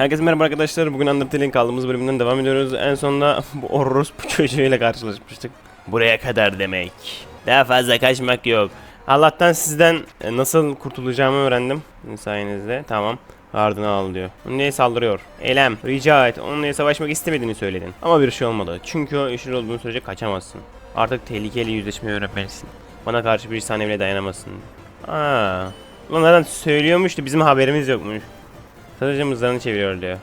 Herkese merhaba arkadaşlar. Bugün Undertale'in kaldığımız bölümünden devam ediyoruz. En sonunda bu orospu çocuğuyla karşılaşmıştık. Buraya kadar demek. Daha fazla kaçmak yok. Allah'tan sizden e, nasıl kurtulacağımı öğrendim. Sayenizde. Tamam. Ardına al diyor. Neye saldırıyor? Eylem, rica et. Onunla savaşmak istemediğini söyledin. Ama bir şey olmadı. Çünkü o işin olduğunu sürece kaçamazsın. Artık tehlikeli yüzleşmeyi öğrenmelisin. Bana karşı bir saniye bile dayanamazsın. Aa. Ulan zaten söylüyormuştu bizim haberimiz yokmuş. Sadece mızrağını çeviriyor diyor.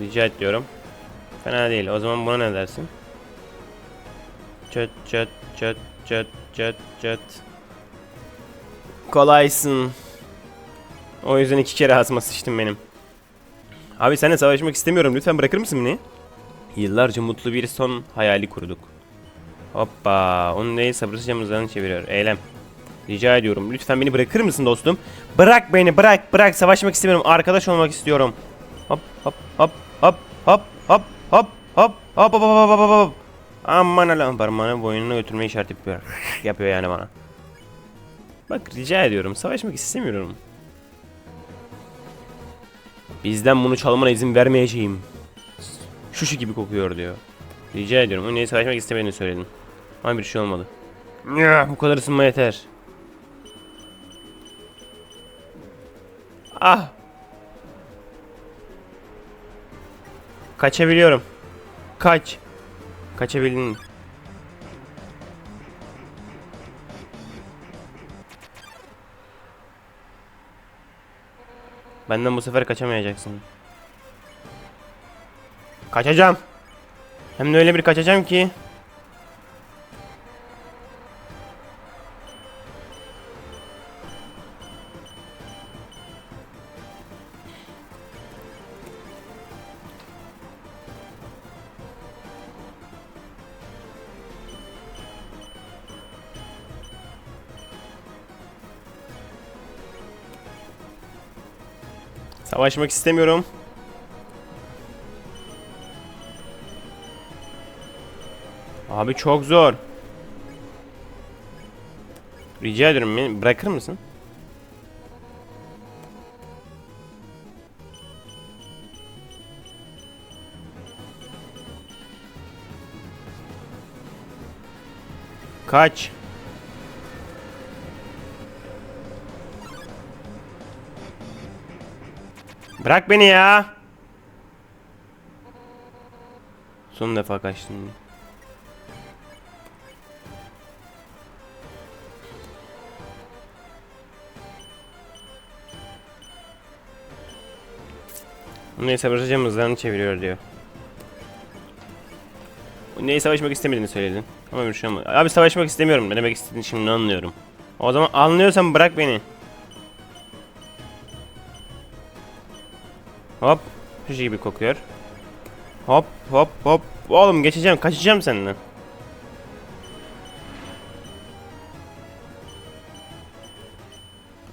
Rica et diyorum. Fena değil. O zaman buna ne dersin? Çöt çöt çöt çöt çöt çöt. Kolaysın. O yüzden iki kere ağzıma sıçtın benim. Abi seninle savaşmak istemiyorum. Lütfen bırakır mısın beni? Yıllarca mutlu bir son hayali kurduk. Hoppa. Onun değil sabırsızca mızrağını çeviriyor. Eylem. Rica ediyorum. Lütfen beni bırakır mısın dostum? Bırak beni bırak bırak. Savaşmak istemiyorum. Arkadaş olmak istiyorum. Hop hop hop hop hop hop hop hop hop hop hop hop hop hop. Aman Allah'ım parmağını boynuna götürme işaret yapıyor. yapıyor yani bana. Bak rica ediyorum. Savaşmak istemiyorum. Bizden bunu çalmana izin vermeyeceğim. Şu şu gibi kokuyor diyor. Rica ediyorum. Niye savaşmak istemediğini söyledin. Ama bir şey olmadı. Bu kadar ısınma yeter. Ah. Kaçabiliyorum. Kaç. Kaçabildin. Benden bu sefer kaçamayacaksın. Kaçacağım. Hem de öyle bir kaçacağım ki. Savaşmak istemiyorum. Abi çok zor. Rica ediyorum beni bırakır mısın? Kaç. Bırak beni ya. Son defa kaçtım. Neyse savaşacağım mızrağını çeviriyor diyor. Neyi savaşmak istemediğini söyledin. Ama bir şey olmadı. Abi savaşmak istemiyorum. Ne demek istediğini şimdi anlıyorum. O zaman anlıyorsan bırak beni. Hop. Şu gibi kokuyor. Hop hop hop. Oğlum geçeceğim. Kaçacağım seninle.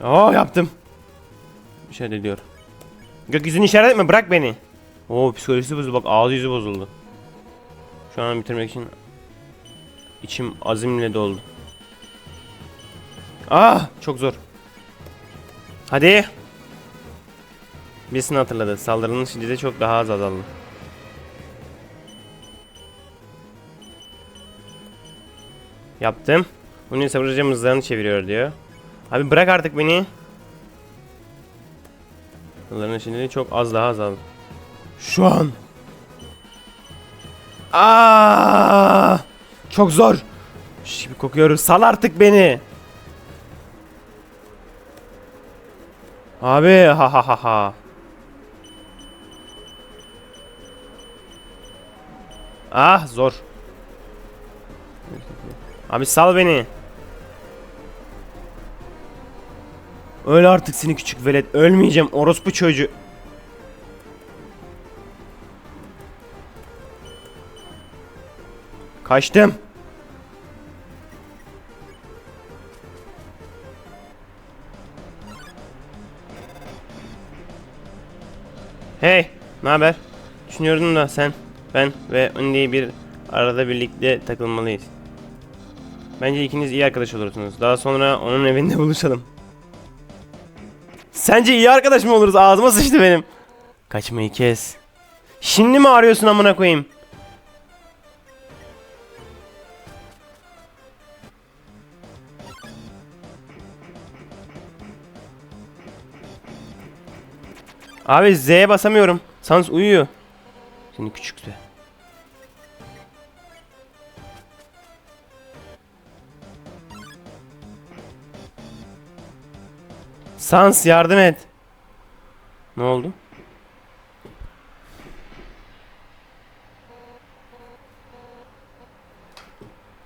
Oo yaptım. Bir şey de diyor. Gökyüzünü işaret etme bırak beni. Oo psikolojisi bozuldu bak ağzı yüzü bozuldu. Şu an bitirmek için içim azimle doldu. Ah çok zor. Hadi. Birisini hatırladı. Saldırının şiddeti çok daha az azaldı. Yaptım. Bunun sabırlıca mızrağını çeviriyor diyor. Abi bırak artık beni. Saldırının şiddeti çok az daha azaldı. Şu an. Aa! Çok zor. Şimdi kokuyor. Sal artık beni. Abi ha ha ha ha. Ah zor. Abi sal beni. Öl artık seni küçük velet. Ölmeyeceğim orospu çocuğu. Kaçtım. Hey, ne haber? Düşünüyordum da sen, ben ve Undy bir arada birlikte takılmalıyız. Bence ikiniz iyi arkadaş olursunuz. Daha sonra onun evinde buluşalım. Sence iyi arkadaş mı oluruz? Ağzıma sıçtı benim. Kaçmayı kes. Şimdi mi arıyorsun amına koyayım? Abi Z'ye basamıyorum. Sans uyuyor. Seni küçük Z. Sans yardım et. Ne oldu?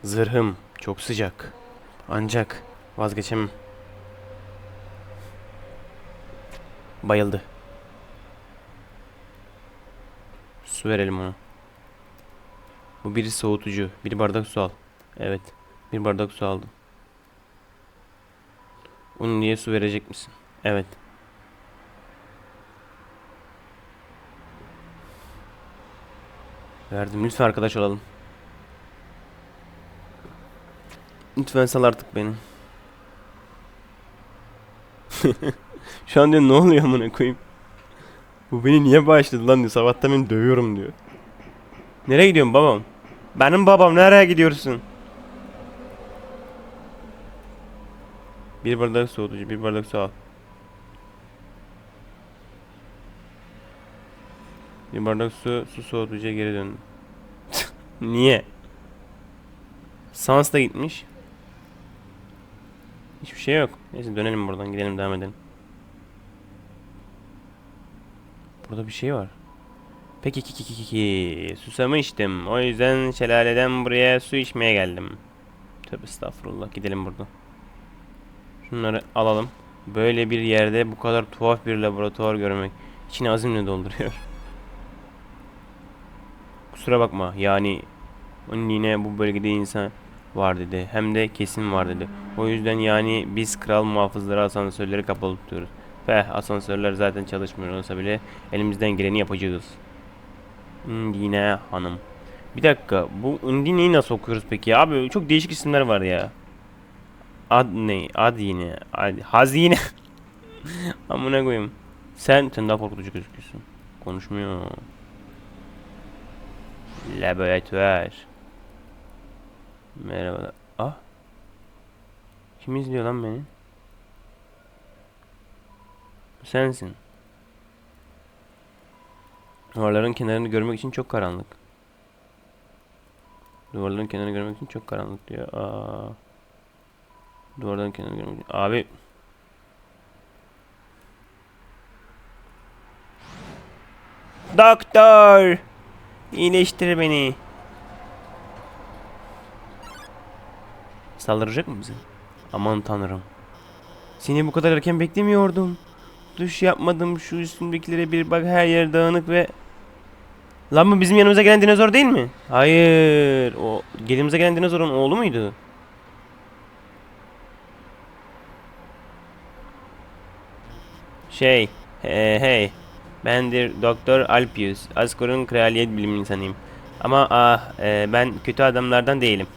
Zırhım çok sıcak. Ancak vazgeçemem. Bayıldı. Su verelim ona. Bu biri soğutucu. Bir bardak su al. Evet. Bir bardak su aldım. Onu niye su verecek misin? Evet. Verdim. Lütfen arkadaş olalım. Lütfen sal artık beni. Şu an diyor ne oluyor amına koyayım. Bu beni niye bağışladı lan diyor. Sabahtan beni dövüyorum diyor. Nereye gidiyorsun babam? Benim babam nereye gidiyorsun? Bir bardak soğutucu, bir bardak su al. Bir bardak su, su soğutucuya geri dön. Niye? Sans da gitmiş. Hiçbir şey yok. Neyse dönelim buradan gidelim devam edelim. Burada bir şey var. Peki ki ki ki ki ki susamıştım. O yüzden şelaleden buraya su içmeye geldim. Tövbe estağfurullah gidelim buradan. Şunları alalım. Böyle bir yerde bu kadar tuhaf bir laboratuvar görmek içini azimle dolduruyor. Kusura bakma yani yine bu bölgede insan var dedi. Hem de kesin var dedi. O yüzden yani biz kral muhafızları asansörleri kapalı tutuyoruz. Ve asansörler zaten çalışmıyor olsa bile elimizden geleni yapacağız. Undine hanım. Bir dakika bu Undine'yi nasıl okuyoruz peki? Abi çok değişik isimler var ya. Ad ne? Ad yine. Ad, hazine. Amına koyayım. Sen sen daha korkutucu gözüküyorsun. Konuşmuyor. Laboratuvar. Merhaba. Ah. Kim izliyor lan beni? Sensin. Duvarların kenarını görmek için çok karanlık. Duvarların kenarını görmek için çok karanlık diyor. Aa. Duvarların kenarını görmek için. Abi. Doktor. İyileştir beni. Saldıracak mı bize? Aman tanrım. Seni bu kadar erken beklemiyordum. Duş yapmadım şu üstündekilere bir bak her yer dağınık ve... Lan bu bizim yanımıza gelen dinozor değil mi? Hayır. O gelimize gelen dinozorun oğlu muydu? Şey, he, hey. Bendir Doktor Alpius. Asgor'un kraliyet bilim insanıyım. Ama ah, e, ben kötü adamlardan değilim.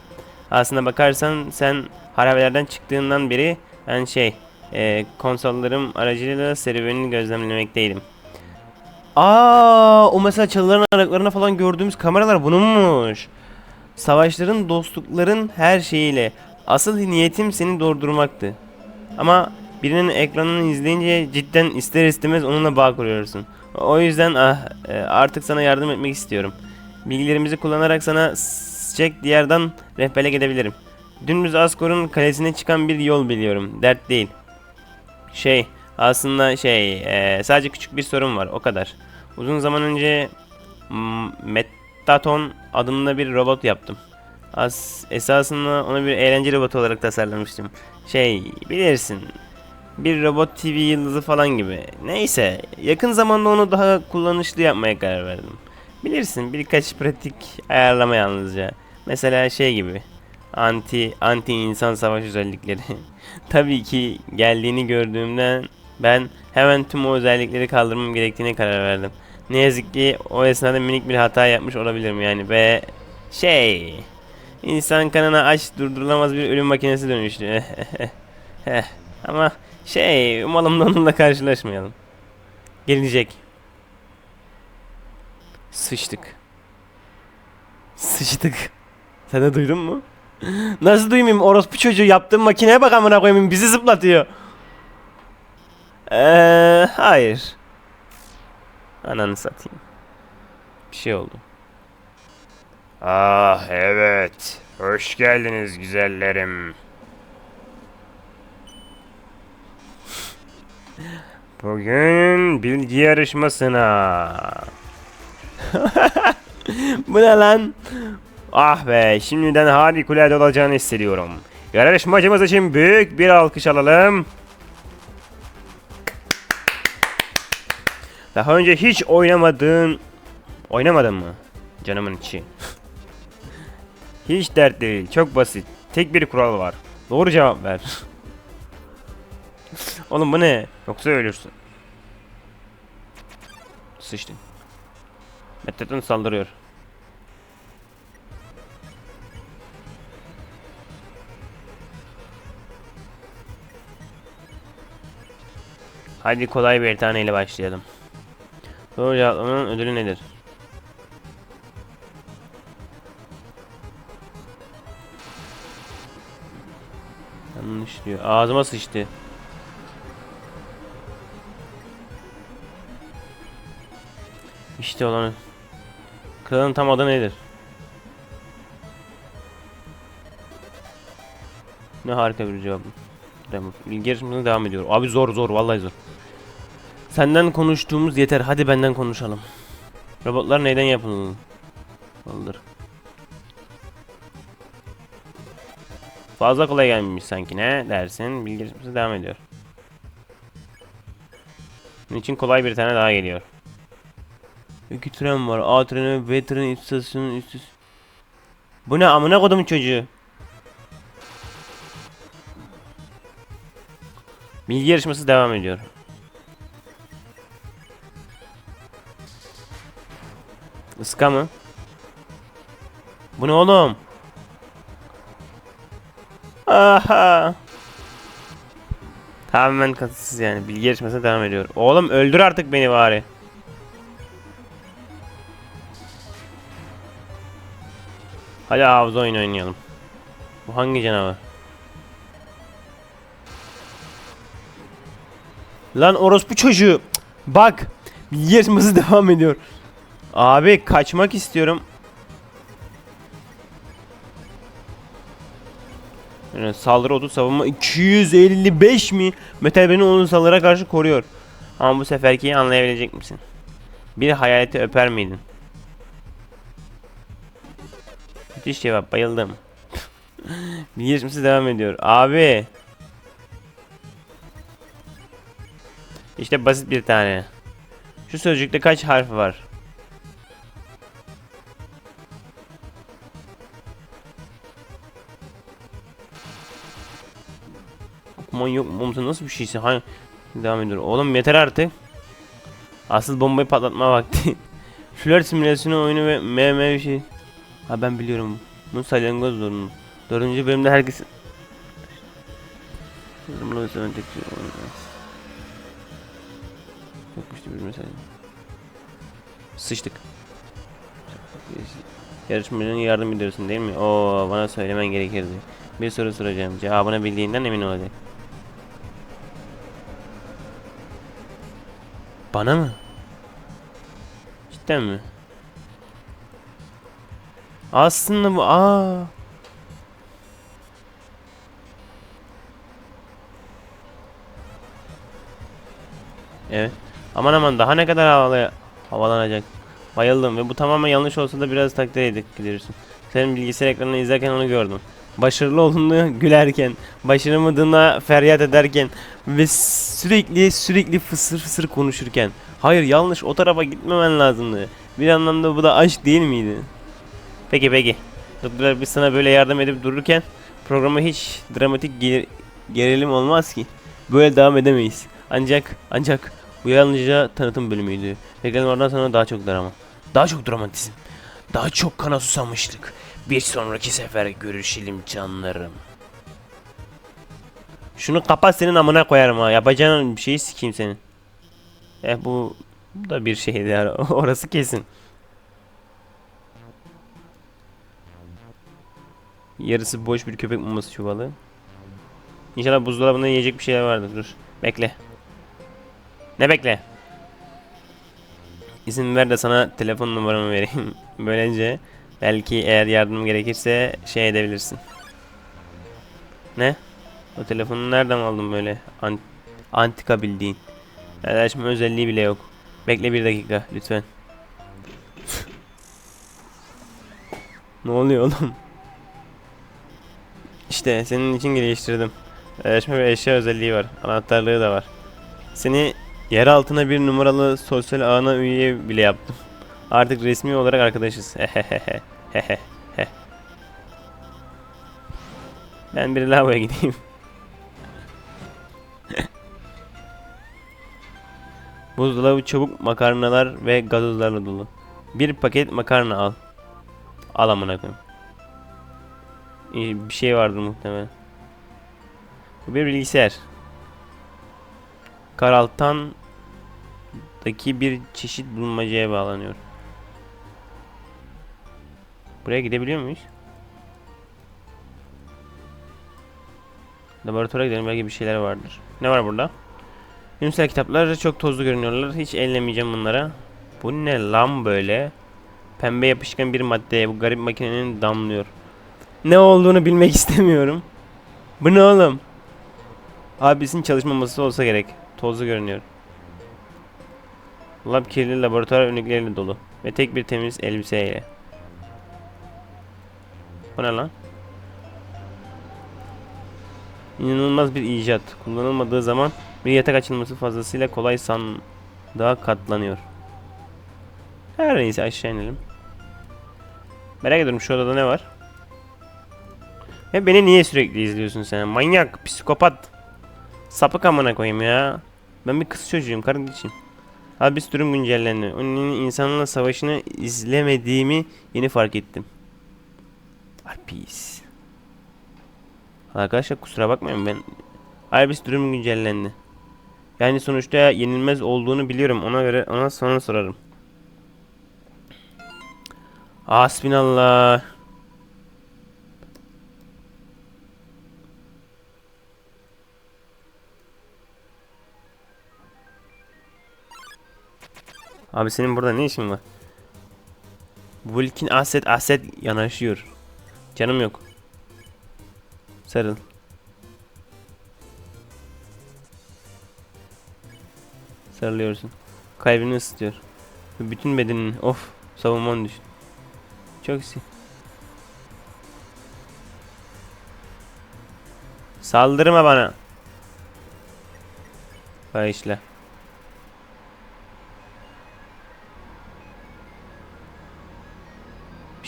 Aslına bakarsan sen harabelerden çıktığından beri ben şey, e, konsollarım aracılığıyla serüvenini gözlemlemekteydim. Aa, o mesela çalıların aralarına falan gördüğümüz kameralar bununmuş. Savaşların, dostlukların her şeyiyle. Asıl niyetim seni durdurmaktı. Ama birinin ekranını izleyince cidden ister istemez onunla bağ kuruyorsun. O yüzden ah, e, artık sana yardım etmek istiyorum. Bilgilerimizi kullanarak sana çek diyardan rehberlik edebilirim. Dümdüz Askor'un kalesine çıkan bir yol biliyorum. Dert değil. Şey, aslında şey, e, sadece küçük bir sorun var, o kadar. Uzun zaman önce Metaton adında bir robot yaptım. As esasında onu bir eğlence robotu olarak tasarlamıştım. Şey, bilirsin. Bir robot TV yıldızı falan gibi. Neyse, yakın zamanda onu daha kullanışlı yapmaya karar verdim. Bilirsin, birkaç pratik ayarlama yalnızca. Mesela şey gibi. Anti anti insan savaş özellikleri. Tabii ki geldiğini gördüğümden ben hemen tüm o özellikleri kaldırmam gerektiğine karar verdim. Ne yazık ki o esnada minik bir hata yapmış olabilirim yani ve şey insan kanına aç durdurulamaz bir ölüm makinesi dönüştü. Ama şey umalım da onunla karşılaşmayalım. Gelecek. Sıçtık. Sıçtık. Sen de duydun mu? Nasıl duymayayım? Orospu çocuğu yaptığım makineye bak amına koyayım bizi zıplatıyor. Eee hayır. Ananı satayım. Bir şey oldu. Ah evet. Hoş geldiniz güzellerim. Bugün bilgi yarışmasına. Bu ne lan? Ah be şimdiden harikulade olacağını hissediyorum. Yarışmacımız için büyük bir alkış alalım. Daha önce hiç oynamadığın... Oynamadın mı? Canımın içi. Hiç dert değil, çok basit. Tek bir kural var. Doğru cevap ver. Oğlum bu ne? Yoksa ölürsün. Sıçtın. Meteton saldırıyor. Hadi kolay bir taneyle başlayalım. Doğru cevaplamanın ödülü nedir? Yanlış diyor. Ağzıma sıçtı. İşte olan. Kralın tam adı nedir? Ne harika bir cevap. Tamam. Bilgi devam ediyor. Abi zor zor vallahi zor. Senden konuştuğumuz yeter. Hadi benden konuşalım. Robotlar neyden yapılır? Olur. Fazla kolay gelmemiş sanki ne dersin? Bilgi devam ediyor. Bunun için kolay bir tane daha geliyor. İki tren var. A treni B treni istasyonun üst. Bu ne amına kodum çocuğu? Bilgi yarışması devam ediyor. Iska mı? Bu ne oğlum? Aha. Tamamen katısız yani. Bilgi yarışmasına devam ediyor. Oğlum öldür artık beni bari. Hadi havza oyun oynayalım. Bu hangi canavar? Lan orospu çocuğu. Bak. Bilgi yarışması devam ediyor. Abi kaçmak istiyorum. Yani saldırı 30 savunma 255 mi? Metal beni onun saldırıya karşı koruyor. Ama bu seferki anlayabilecek misin? Bir hayaleti öper miydin? Müthiş cevap bayıldım. Bilgi yarışması devam ediyor. Abi. İşte basit bir tane. Şu sözcükte kaç harf var? Okuman yok mu? Oğlum sen nasıl bir şeysin? Hayır. Devam ediyor. Oğlum yeter artık. Asıl bombayı patlatma vakti. Flört simülasyonu oyunu ve MM bir şey. Ha ben biliyorum. Bu salyangoz zorunlu. Dördüncü bölümde herkes... Bunu mesaj. Sıçtık. Yarışmacının yardım ediyorsun değil mi? Oo bana söylemen gerekirdi. Bir soru soracağım. Cevabını bildiğinden emin olacak. Bana mı? Cidden mi? Aslında bu aa. Evet. Aman aman daha ne kadar havalı havalanacak. Bayıldım ve bu tamamen yanlış olsa da biraz takdir edilirsin. Senin bilgisayar ekranını izlerken onu gördüm. Başarılı olduğunu gülerken, başaramadığına feryat ederken ve sürekli sürekli fısır fısır konuşurken. Hayır yanlış o tarafa gitmemen lazımdı. Bir anlamda bu da aşk değil miydi? Peki peki. Doktorlar biz sana böyle yardım edip dururken programa hiç dramatik ger- gerilim olmaz ki. Böyle devam edemeyiz. Ancak ancak bu yalnızca tanıtım bölümüydü. Bekledim oradan sonra daha çok drama. Daha çok dramatizm. Daha çok kana susamışlık. Bir sonraki sefer görüşelim canlarım. Şunu kapat senin amına koyarım ha. Yapacağın bir şeyi sikeyim senin. Eh bu, da bir şeydi yani. Orası kesin. Yarısı boş bir köpek maması çuvalı. İnşallah buzdolabında yiyecek bir şeyler vardır. Dur. Bekle. Ne bekle? İzin ver de sana telefon numaramı vereyim. Böylece belki eğer yardım gerekirse şey edebilirsin. Ne? O telefonu nereden aldın böyle? An- antika bildiğin. Paylaşma özelliği bile yok. Bekle bir dakika lütfen. ne oluyor oğlum? İşte senin için geliştirdim. Paylaşma ve eşya özelliği var. Anahtarlığı da var. Seni yer altına bir numaralı sosyal ağına üye bile yaptım. Artık resmi olarak arkadaşız. ben bir lavaboya gideyim. Buzdolabı çabuk makarnalar ve gazozlarla dolu. Bir paket makarna al. Al amına koyayım. Bir şey vardır muhtemelen. Bu bir bilgisayar. Karaltan'daki bir çeşit bulmacaya bağlanıyor. Buraya gidebiliyor muyuz? Laboratuvara gidelim belki bir şeyler vardır. Ne var burada? Bilimsel kitaplar çok tozlu görünüyorlar. Hiç ellemeyeceğim bunlara. Bu ne lan böyle? Pembe yapışkan bir madde. Bu garip makinenin damlıyor. Ne olduğunu bilmek istemiyorum. Bu ne oğlum? Abisinin çalışma masası olsa gerek. Tozlu görünüyor. Lab kirli laboratuvar önlükleriyle dolu. Ve tek bir temiz elbiseyle. Bu ne lan? İnanılmaz bir icat. Kullanılmadığı zaman bir yatak açılması fazlasıyla kolay sandığa katlanıyor. Her neyse aşağı inelim. Merak ediyorum şu odada ne var? Ve beni niye sürekli izliyorsun sen? Manyak, psikopat. Sapık amına koyayım ya. Ben bir kız çocuğuyum kardeşim. Abi durum güncellendi. Onun insanlarla savaşını izlemediğimi yeni fark ettim. Ay pis. Arkadaşlar kusura bakmayın ben Albis durum güncellendi. Yani sonuçta yenilmez olduğunu biliyorum. Ona göre ona sonra sorarım. Hasbinallah. Abi senin burada ne işin var? Vulkin aset aset yanaşıyor. Canım yok. Sarıl. Sarılıyorsun. Kalbini ısıtıyor. Bütün bedenin of savunman düşün. Çok iyi. Saldırma bana. Bağışla.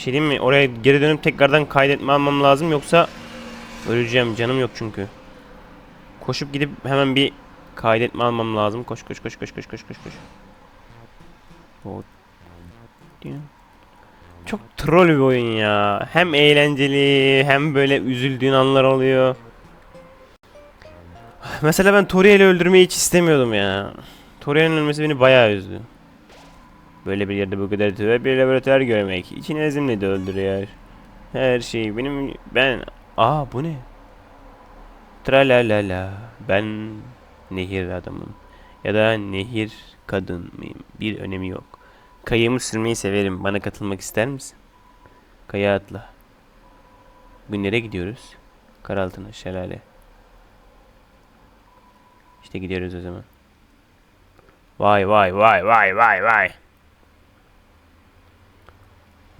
Bir şey diyeyim mi? Oraya geri dönüp tekrardan kaydetme almam lazım yoksa öleceğim. Canım yok çünkü. Koşup gidip hemen bir kaydetme almam lazım. Koş koş koş koş koş koş koş koş. Çok troll bir oyun ya. Hem eğlenceli hem böyle üzüldüğün anlar oluyor. Mesela ben Toriel'i öldürmeyi hiç istemiyordum ya. Toriel'in ölmesi beni bayağı üzdü. Böyle bir yerde bu kadar tüve bir laboratuvar görmek için ezimle de öldürüyor. Her şey benim ben aa bu ne? Tralalala ben nehir adamım ya da nehir kadın mıyım bir önemi yok. Kayığımı sürmeyi severim bana katılmak ister misin? Kaya atla. Bugün nereye gidiyoruz? Karaltına şelale. İşte gidiyoruz o zaman. Vay vay vay vay vay vay.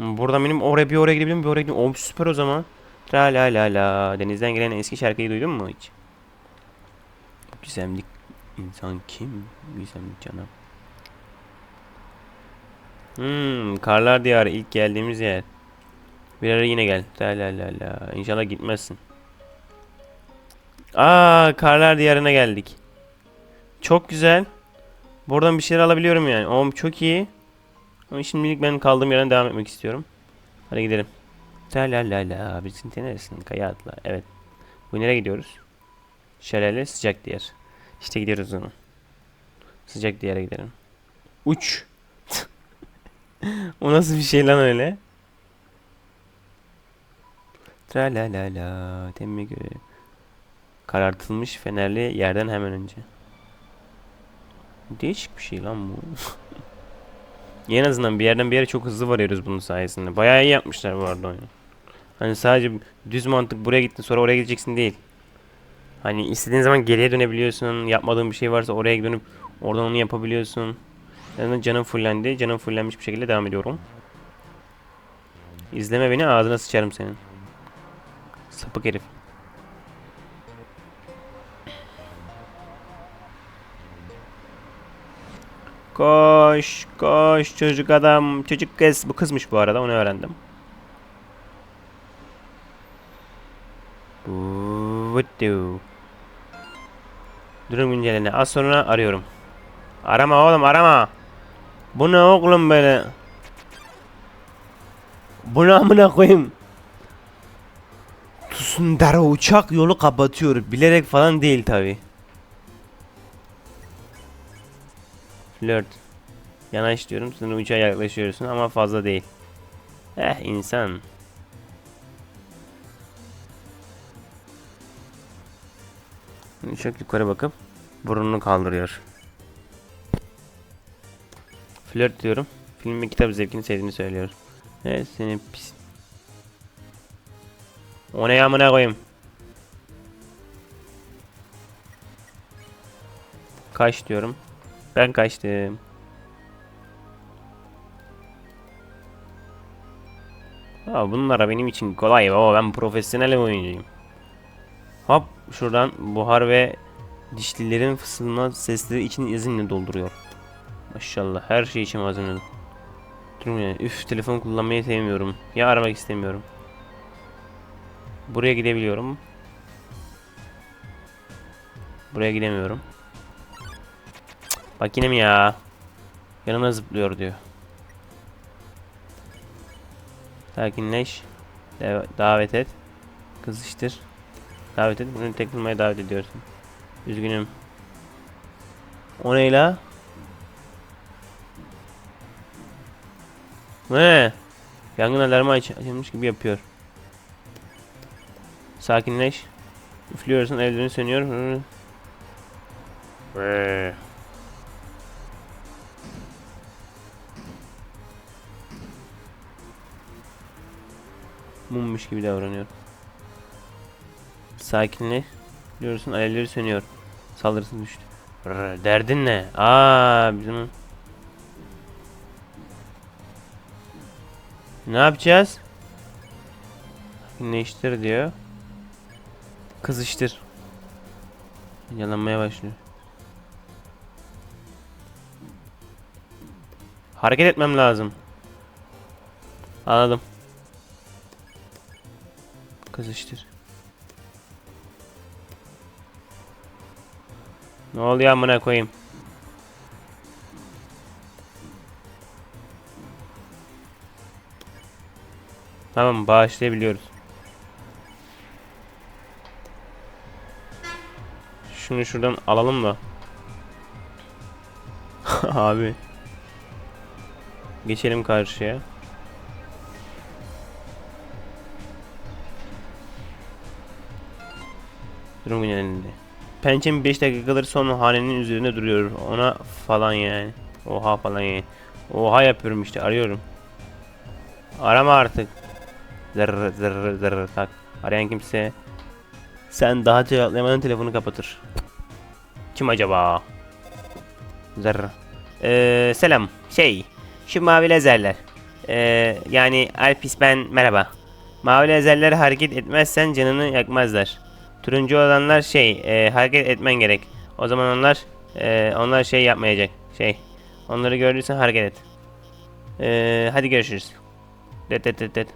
Buradan benim oraya bir oraya gidebilirim bir oraya gidebilirim. Oh süper o zaman. La la la la. Denizden gelen eski şarkıyı duydun mu hiç? Gizemli insan kim? Gizemli canım. Hmm, Karlar Diyarı ilk geldiğimiz yer. Bir ara yine gel. La la la la. İnşallah gitmezsin. Aa, Karlar Diyarı'na geldik. Çok güzel. Buradan bir şeyler alabiliyorum yani. Oğlum çok iyi. Ama şimdilik ben kaldığım yerden devam etmek istiyorum. Hadi gidelim. La la la la. Bizim neresin? Kaya atla. Evet. Bu nereye gidiyoruz? Şelale sıcak diyar. İşte gidiyoruz o zaman. Sıcak diyara gidelim. Uç. o nasıl bir şey lan öyle? Tra la la la. Göğü. Karartılmış fenerli yerden hemen önce. Değişik bir şey lan bu. en azından bir yerden bir yere çok hızlı varıyoruz bunun sayesinde. Bayağı iyi yapmışlar bu arada oyunu. Hani sadece düz mantık buraya gittin sonra oraya gideceksin değil. Hani istediğin zaman geriye dönebiliyorsun. Yapmadığın bir şey varsa oraya dönüp oradan onu yapabiliyorsun. Yani canım fullendi. Canım fullenmiş bir şekilde devam ediyorum. İzleme beni ağzına sıçarım senin. Sapık herif. Koş, koş çocuk adam, çocuk kız. Bu kızmış bu arada, onu öğrendim. Vudu. Durum güncellene. Az sonra arıyorum. Arama oğlum, arama. Bu ne oğlum böyle? Bu ne amına koyayım? Tsundere uçak yolu kapatıyor. Bilerek falan değil tabi. Flört. Yanaş diyorum. Sonra uçağa yaklaşıyorsun ama fazla değil. Eh insan. Çok yukarı bakıp burnunu kaldırıyor. Flört diyorum. Film ve kitap zevkini sevdiğini söylüyor. Evet seni pis. O ne amına koyayım? Kaç diyorum. Ben kaçtım. Aa, bunlara benim için kolay baba ben profesyonel oyuncuyum. Hop şuradan buhar ve dişlilerin fısılma sesleri için izinle dolduruyor. Maşallah her şey için. Durum yani. Üf telefon kullanmayı sevmiyorum. Ya aramak istemiyorum. Buraya gidebiliyorum. Buraya gidemiyorum. Bak yine mi ya? Yanıma zıplıyor diyor. Sakinleş. Davet et. Kızıştır. Davet et. Bunu tek bulmaya davet ediyorsun. Üzgünüm. O ne la? Ne? Yangın alarmı aç açılmış gibi yapıyor. Sakinleş. Üflüyorsun ellerini sönüyor. Hı. Mummuş gibi davranıyor. Sakinleş. Diyorsun alevleri sönüyor. Saldırısı düştü. Rrr, derdin ne? Aa bizim Ne yapacağız? Sakinleştir diyor. Kızıştır. Yalanmaya başlıyor. Hareket etmem lazım. Anladım. Kızıştır. Ne oluyor amına koyayım? Tamam bağışlayabiliyoruz. Şunu şuradan alalım da. Abi. Geçelim karşıya. Durum günelinde. Pençem 5 dakikadır son hanenin üzerinde duruyor. Ona falan yani. Oha falan yani. Oha yapıyorum işte arıyorum. Arama artık. Zırr zırr zırr tak. Arayan kimse. Sen daha cevaplayamadın telefonu kapatır. Kim acaba? Zırr. Ee, selam. Şey. Şu mavi lazerler. Ee, yani Alpis ben merhaba. Mavi lazerler hareket etmezsen canını yakmazlar. Turuncu olanlar şey e, hareket etmen gerek. O zaman onlar e, onlar şey yapmayacak. Şey. Onları gördüysen hareket et. Ee, hadi görüşürüz. Det det det det.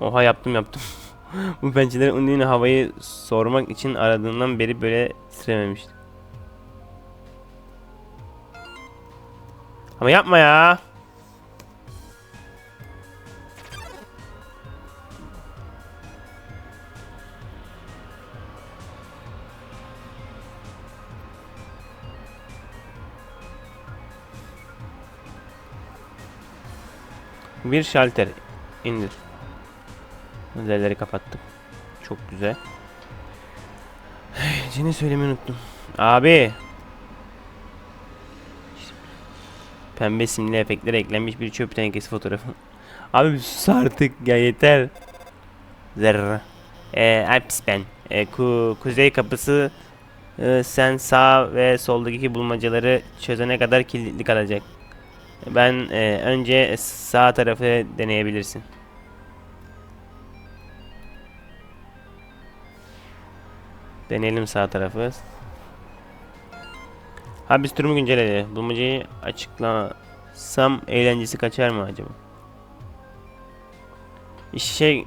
Oha yaptım yaptım. Bu pençeleri Undi'nin havayı sormak için aradığından beri böyle titrememişti. Ama yapma ya. Bir şalter indir. Özelleri kapattık. Çok güzel. Cini söylemeyi unuttum. Abi. Pembe simli efektler eklenmiş bir çöp tenekesi fotoğrafı. Abi sus artık ya yeter. Zerre. Ee, Alps ben. Ee, ku, kuzey kapısı e, sen sağ ve soldaki bulmacaları çözene kadar kilitli kalacak. Ben e, önce sağ tarafı deneyebilirsin. Deneyelim sağ tarafı. Ha biz durumu güncelledi. Bulmacayı açıklasam eğlencesi kaçar mı acaba? İşe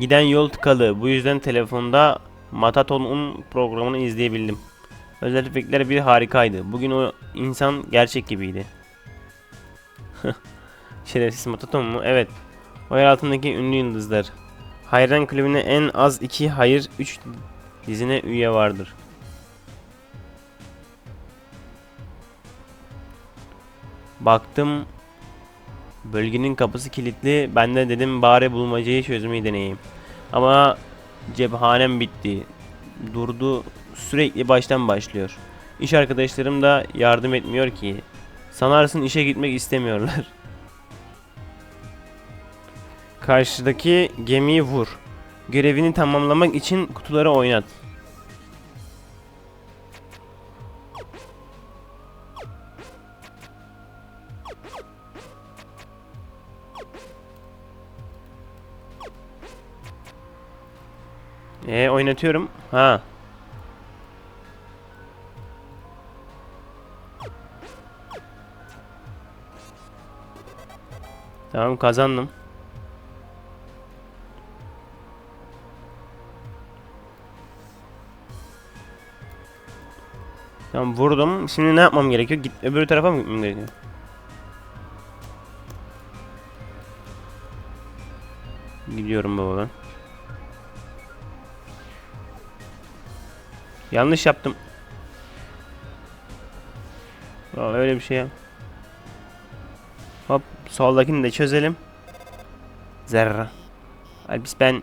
giden yol tıkalı. Bu yüzden telefonda Mataton'un programını izleyebildim. Özel efektler bir harikaydı. Bugün o insan gerçek gibiydi. Şerefsiz Mataton mu? Evet. O yer altındaki ünlü yıldızlar. Hayran kulübüne en az iki hayır, üç dizine üye vardır. Baktım bölgenin kapısı kilitli. Ben de dedim bari bulmacayı çözmeyi deneyeyim. Ama cephanem bitti. Durdu sürekli baştan başlıyor. İş arkadaşlarım da yardım etmiyor ki. Sanarsın işe gitmek istemiyorlar. Karşıdaki gemiyi vur. Görevini tamamlamak için kutuları oynat. E oynatıyorum. Ha. Tamam kazandım. Tamam vurdum. Şimdi ne yapmam gerekiyor? Git öbür tarafa mı gitmem gerekiyor? Gidiyorum baba. Yanlış yaptım. Aa, öyle bir şey ya. Soldakini de çözelim. Zerra. Albis ben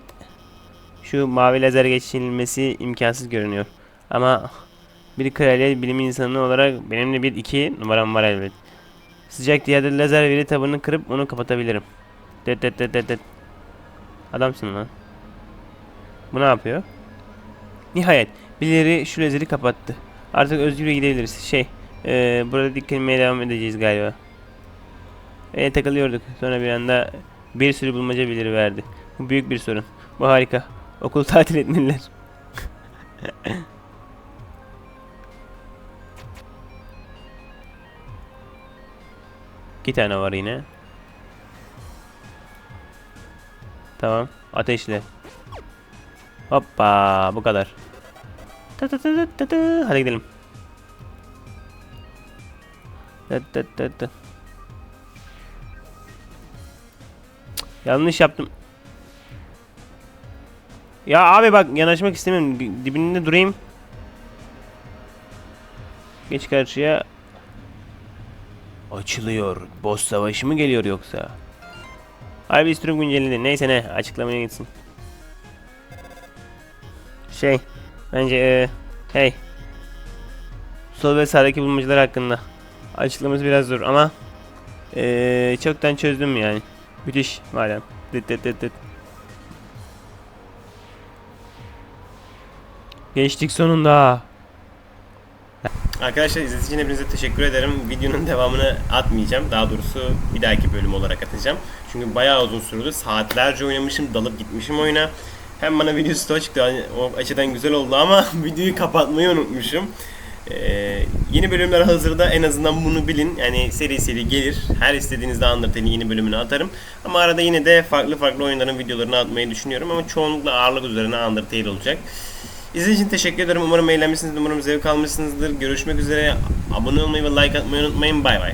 şu mavi lazer geçilmesi imkansız görünüyor. Ama bir kraliyet bilim insanı olarak benim de bir iki numaram var elbet. Sıcak diyarda lazer veri tabanını kırıp onu kapatabilirim. Det det det det det. Adamsın lan. Bu ne yapıyor? Nihayet birileri şu lazeri kapattı. Artık özgürce gidebiliriz. Şey, eee, burada dikilmeye devam edeceğiz galiba. E takılıyorduk. Sonra bir anda bir sürü bulmaca biliri verdi. Bu büyük bir sorun. Bu harika. Okul tatil etmeliler. İki tane var yine. Tamam. Ateşle. Hoppa bu kadar. Tı tı. Hadi gidelim. Tı tı tı tı. Yanlış yaptım. Ya abi bak yanaşmak istemiyorum. Dibinde durayım. Geç karşıya. Açılıyor. Boss savaşı mı geliyor yoksa? Harbi istiyorum güncelledi. Neyse ne açıklamaya gitsin. Şey bence e, hey sol ve sağdaki bulmacalar hakkında açıklaması biraz zor ama e, çoktan çözdüm yani. Müthiş madem. Dıt dıt dıt dıt. Geçtik sonunda. Arkadaşlar izlediğiniz için hepinize teşekkür ederim. Videonun devamını atmayacağım. Daha doğrusu bir dahaki bölüm olarak atacağım. Çünkü bayağı uzun sürdü. Saatlerce oynamışım, dalıp gitmişim oyuna. Hem bana video stoğu çıktı. hani O açıdan güzel oldu ama videoyu kapatmayı unutmuşum. Ee, yeni bölümler hazırda en azından bunu bilin. Yani seri seri gelir. Her istediğinizde Undertale'in yeni bölümünü atarım. Ama arada yine de farklı farklı oyunların videolarını atmayı düşünüyorum. Ama çoğunlukla ağırlık üzerine Undertale olacak. İzlediğiniz için teşekkür ederim. Umarım eğlenmişsinizdir. Umarım zevk almışsınızdır. Görüşmek üzere. Abone olmayı ve like atmayı unutmayın. Bay bay.